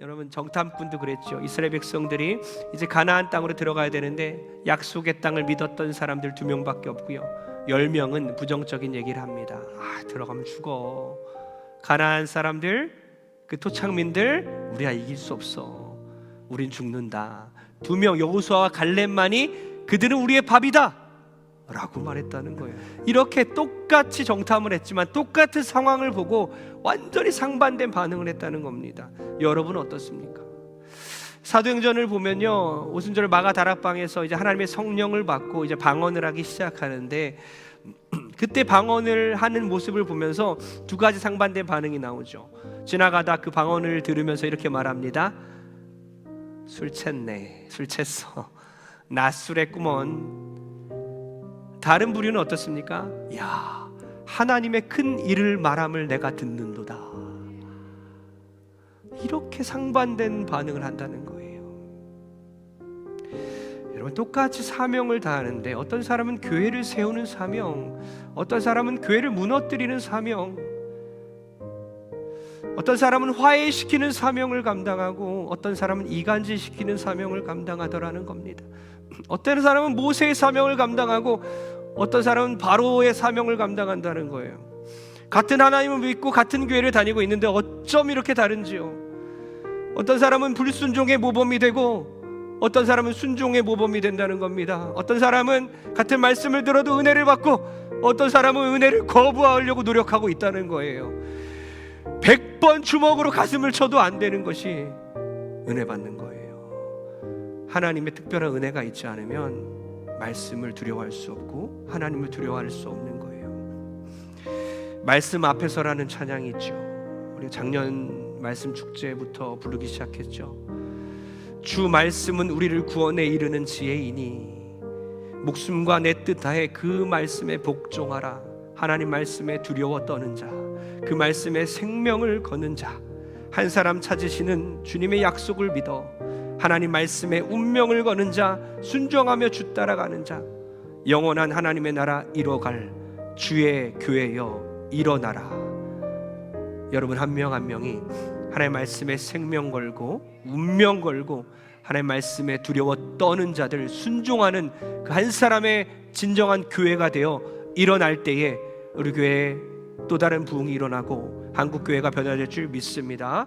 여러분 정탐꾼도 그랬죠. 이스라엘 백성들이 이제 가나안 땅으로 들어가야 되는데 약속의 땅을 믿었던 사람들 두 명밖에 없고요. 열 명은 부정적인 얘기를 합니다. 아 들어가면 죽어. 가나안 사람들 그 토착민들 우리가 이길 수 없어. 우린 죽는다. 두 명 여호수아와 갈렙만이 그들은 우리의 밥이다. 라고 말했다는 거예요. 이렇게 똑같이 정탐을 했지만 똑같은 상황을 보고 완전히 상반된 반응을 했다는 겁니다. 여러분 어떻습니까? 사도행전을 보면요 오순절 마가 다락방에서 이제 하나님의 성령을 받고 이제 방언을 하기 시작하는데 그때 방언을 하는 모습을 보면서 두 가지 상반된 반응이 나오죠. 지나가다 그 방언을 들으면서 이렇게 말합니다. 술 챘네, 술 챘어. 낮술했구먼. 다른 부류는 어떻습니까? 야, 하나님의 큰 일을 말함을 내가 듣는도다. 이렇게 상반된 반응을 한다는 거예요. 여러분 똑같이 사명을 다하는데 어떤 사람은 교회를 세우는 사명, 어떤 사람은 교회를 무너뜨리는 사명, 어떤 사람은 화해시키는 사명을 감당하고 어떤 사람은 이간질시키는 사명을 감당하더라는 겁니다. 어떤 사람은 모세의 사명을 감당하고 어떤 사람은 바로의 사명을 감당한다는 거예요. 같은 하나님을 믿고 같은 교회를 다니고 있는데 어쩜 이렇게 다른지요? 어떤 사람은 불순종의 모범이 되고 어떤 사람은 순종의 모범이 된다는 겁니다. 어떤 사람은 같은 말씀을 들어도 은혜를 받고 어떤 사람은 은혜를 거부하려고 노력하고 있다는 거예요. 백번 주먹으로 가슴을 쳐도 안 되는 것이 은혜 받는 거예요. 하나님의 특별한 은혜가 있지 않으면 말씀을 두려워할 수 없고 하나님을 두려워할 수 없는 거예요. 말씀 앞에서라는 찬양이 있죠. 우리 작년 말씀 축제부터 부르기 시작했죠. 주 말씀은 우리를 구원에 이르는 지혜이니 목숨과 내뜻 다해 그 말씀에 복종하라. 하나님 말씀에 두려워 떠는 자, 그 말씀에 생명을 거는 자, 한 사람 찾으시는 주님의 약속을 믿어 하나님 말씀에 운명을 거는 자, 순종하며 주 따라가는 자, 영원한 하나님의 나라 이뤄갈 주의 교회여 일어나라. 여러분 한 명한 명이 하나님 말씀에 생명 걸고 운명 걸고 하나님 말씀에 두려워 떠는 자들 순종하는 그 한 사람의 진정한 교회가 되어 일어날 때에 우리 교회에 또 다른 부흥이 일어나고 한국 교회가 변화될 줄 믿습니다.